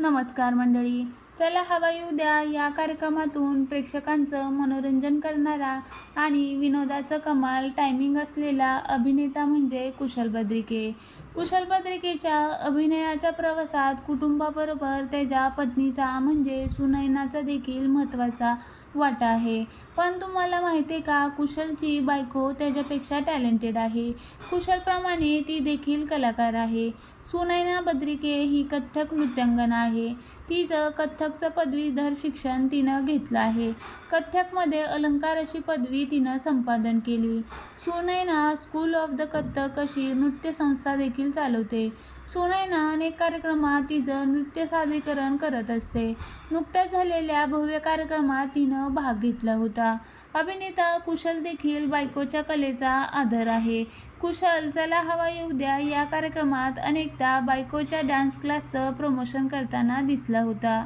नमस्कार मंडळी. चला हवा येऊ द्या. या कार्यक्रमातून प्रेक्षकांचं मनोरंजन करणारा आणि विनोदाचं कमाल टायमिंग असलेला अभिनेता म्हणजे कुशल बद्रिके. कुशल बद्रिकेच्या अभिनयाच्या प्रवासात कुटुंबाबरोबर त्याच्या पत्नीचा म्हणजे सुनयनाचा देखील महत्त्वाचा वाटा आहे. पण तुम्हाला माहिती आहे का कुशलची बायको त्याच्यापेक्षा टॅलेंटेड आहे. कुशलप्रमाणे ती देखील कलाकार आहे. सुनैना बद्रिके ही कथ्थक नृत्यांगना आहे. तिचं कथ्थक कथ्थकचं पदवीधर शिक्षण तिनं घेतलं आहे कथ्थकमध्ये अलंकार अशी पदवी तिनं संपादन केली Sunaina school of the Kathak अशी नृत्यसंस्था देखील चालवते सुनैना अनेक कार्यक्रमात तिचं नृत्य सादरीकरण करत असते नुकत्याच झालेल्या भव्य कार्यक्रमात तिनं भाग घेतला होता अभिनेता कुशल देखील बायकोच्या कलेचा आधार आहे कुशल चला हवा येऊ द्या या कार्यक्रमात अनेकदा बायकोच्या डान्स क्लासचं प्रमोशन करताना दिसला होता